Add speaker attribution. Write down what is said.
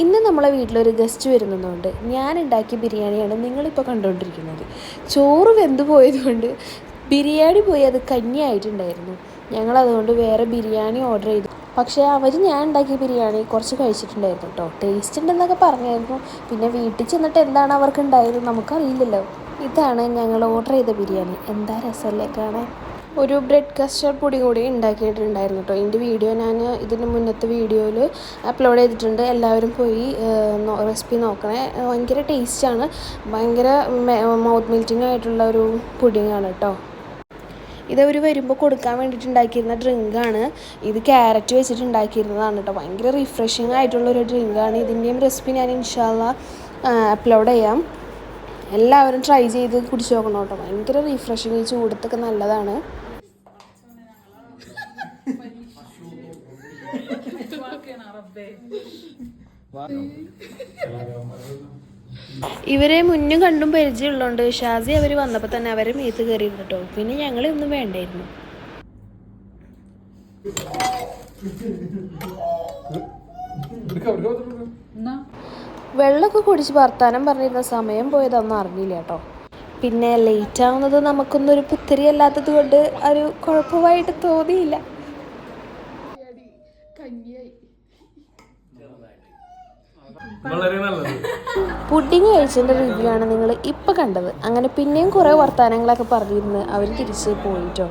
Speaker 1: ഇന്ന് നമ്മളെ വീട്ടിലൊരു ഗസ്റ്റ് വരുന്നതുകൊണ്ട് ഞാൻ ഉണ്ടാക്കിയ ബിരിയാണിയാണ് നിങ്ങളിപ്പോൾ കണ്ടുകൊണ്ടിരിക്കുന്നത് ചോറ് വെന്ത് പോയതുകൊണ്ട് ബിരിയാണി പോയി അത് കഞ്ഞിയായിട്ടുണ്ടായിരുന്നു. ഞങ്ങളതുകൊണ്ട് വേറെ ബിരിയാണി ഓർഡർ ചെയ്തു. പക്ഷേ അവർ ഞാൻ ഉണ്ടാക്കിയ ബിരിയാണി കുറച്ച് കഴിച്ചിട്ടുണ്ടായിരുന്നു കേട്ടോ. ടേസ്റ്റ് ഉണ്ടെന്നൊക്കെ പറഞ്ഞായിരുന്നു. പിന്നെ വീട്ടിൽ ചെന്നിട്ട് എന്താണ് അവർക്ക് ഉണ്ടായത് നമുക്കറിയില്ലല്ലോ. ഇതാണ് ഞങ്ങൾ ഓർഡർ ചെയ്ത ബിരിയാണി. എന്താ രസമല്ലേ കാണാൻ? ഒരു ബ്രെഡ് കസ്റ്റർഡ് പൊടി കൂടി ഉണ്ടാക്കിയിട്ടുണ്ടായിരുന്നു കേട്ടോ. ഇതിന്റെ വീഡിയോ ഞാൻ ഇതിന് മുന്നത്തെ വീഡിയോയിൽ അപ്ലോഡ് ചെയ്തിട്ടുണ്ട്. എല്ലാവരും പോയി റെസിപ്പി നോക്കണേ. ഭയങ്കര ടേസ്റ്റാണ്. ഭയങ്കര മൗത്ത് മിൽറ്റിംഗ് ആയിട്ടുള്ള ഒരു പുഡിങ്ങാണ് കേട്ടോ. ഇതവർ വരുമ്പോൾ കൊടുക്കാൻ വേണ്ടിയിട്ട് ഉണ്ടാക്കിയിരുന്ന ഡ്രിങ്കാണ് ഇത് ക്യാരറ്റ് വെച്ചിട്ട് ഉണ്ടാക്കിയിരുന്നതാണ് കേട്ടോ. ഭയങ്കര റിഫ്രഷിംഗ് ആയിട്ടുള്ളൊരു ഡ്രിങ്കാണ് ഇതിന്റെയും റെസിപ്പി ഞാൻ ഇൻഷാല്ല അപ്ലോഡ് ചെയ്യാം. എല്ലാവരും ട്രൈ ചെയ്ത് കുടിച്ച് നോക്കണം കേട്ടോ. ഭയങ്കര റീഫ്രഷിങ് ഈ ചൂടത്തൊക്കെ നല്ലതാണ്. ഇവരെ മുന്നും കണ്ടും പരിചയമുള്ളതുകൊണ്ട് ഷാസി അവർ വന്നപ്പോൾ തന്നെ അവരെ മേത്ത് കയറിയിരുന്നു കേട്ടോ. പിന്നെ ഞങ്ങൾ ഒന്നും വേണ്ടായിരുന്നു. വെള്ളമൊക്കെ കുടിച്ച് വർത്താനം പറഞ്ഞിരുന്ന സമയം പോയതൊന്നും അറിഞ്ഞില്ല കേട്ടോ. പിന്നെ ലേറ്റ് ആവുന്നത് നമുക്കൊന്നും ഒരു പുത്തിരി അല്ലാത്തത് കൊണ്ട് ഒരു കുഴപ്പമായിട്ട് തോന്നിയില്ല. പുഡിങ് കഴിച്ചതിന്റെ റിവ്യൂ ആണ് നിങ്ങൾ ഇപ്പം കണ്ടത്. അങ്ങനെ പിന്നെയും കുറേ വർത്തമാനങ്ങളൊക്കെ പറഞ്ഞിരുന്ന് അവർ തിരിച്ച് പോയിട്ടോ.